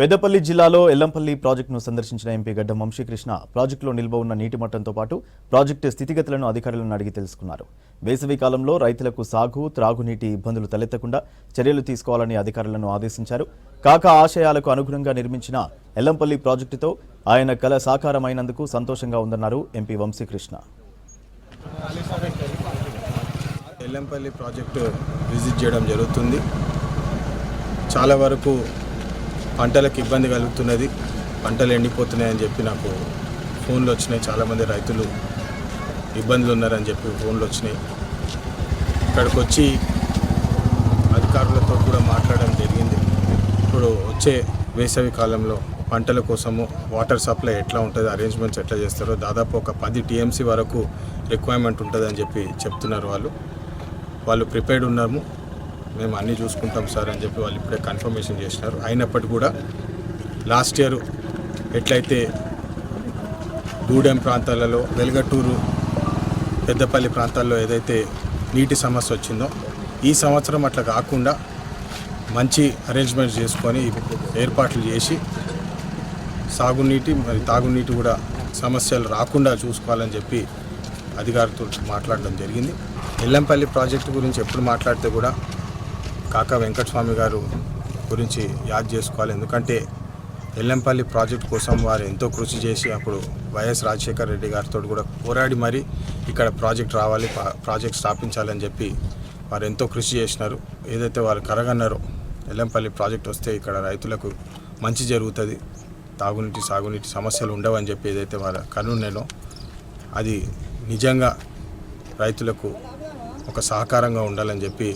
పెద్దపల్లి జిల్లాలో ఎల్లంపల్లి ప్రాజెక్టును సందర్శించిన ఎంపీ గడ్డం వంశీకృష్ణ. ప్రాజెక్టులో నిల్వ ఉన్న నీటి మట్టంతో పాటు ప్రాజెక్టు స్థితిగతులను అధికారులను అడిగి తెలుసుకున్నారు. వేసవి కాలంలో రైతులకు సాగు త్రాగునీటి ఇబ్బందులు తలెత్తకుండా చర్యలు తీసుకోవాలని అధికారులను ఆదేశించారు. కాక ఆశయాలకు అనుగుణంగా నిర్మించిన ఎల్లంపల్లి ప్రాజెక్టుతో ఆయన కల సాకారమైనందుకు సంతోషంగా ఉందన్నారు MP Vamsi Krishna. Yellampalli project visit చేయడం జరుగుతుంది. చాలా వరకు పంటలకు ఇబ్బంది కలుగుతున్నది. పంటలు ఎండిపోతున్నాయని చెప్పి నాకు ఫోన్లు వచ్చినాయి. చాలామంది రైతులు ఇబ్బందులు ఉన్నారని చెప్పి ఫోన్లు వచ్చినాయి. ఇక్కడికి వచ్చి అధికారులతో కూడా మాట్లాడడం జరిగింది. ఇప్పుడు వచ్చే వేసవి కాలంలో పంటల కోసము వాటర్ సప్లై ఎట్లా ఉంటుంది అరేంజ్మెంట్స్ ఎట్లా చేస్తారో దాదాపు ఒక పది టీఎంసీ వరకు రిక్వైర్మెంట్ ఉంటుందని చెప్పి చెప్తున్నారు వాళ్ళు. వాళ్ళు ప్రిపేర్డ్ ఉన్నాము మేము అన్నీ చూసుకుంటాం సార్ అని చెప్పి వాళ్ళు ఇప్పుడే కన్ఫర్మేషన్ చేసినారు. అయినప్పటికీ కూడా లాస్ట్ ఇయర్ ఎట్లయితే గూడెం ప్రాంతాలలో వెలుగటూరు పెద్దపల్లి ప్రాంతాల్లో ఏదైతే నీటి సమస్య వచ్చిందో ఈ సంవత్సరం అట్లా కాకుండా మంచి అరేంజ్మెంట్స్ చేసుకొని ఏర్పాట్లు చేసి సాగునీటి మరి తాగునీటి కూడా సమస్యలు రాకుండా చూసుకోవాలని చెప్పి అధికారులతో మాట్లాడడం జరిగింది. ఎల్లంపల్లి ప్రాజెక్టు గురించి ఎప్పుడు మాట్లాడితే కూడా కాకా వెంకటస్వామి గారు గురించి యాద్ చేసుకోవాలి. ఎందుకంటే ఎల్లంపల్లి ప్రాజెక్ట్ కోసం వారు ఎంతో కృషి చేసి అప్పుడు వైఎస్ రాజశేఖర రెడ్డి గారితో కూడా పోరాడి మరి ఇక్కడ ప్రాజెక్ట్ రావాలి ప్రాజెక్ట్ స్థాపించాలని చెప్పి వారు ఎంతో కృషి చేసినారు. ఏదైతే వారు కరగన్నారో ఎల్లంపల్లి ప్రాజెక్ట్ వస్తే ఇక్కడ రైతులకు మంచి జరుగుతుంది తాగునీటి సాగునీటి సమస్యలు ఉండవని చెప్పి ఏదైతే వారు కనున్నో అది నిజంగా రైతులకు ఒక సహకారంగా ఉండాలని చెప్పి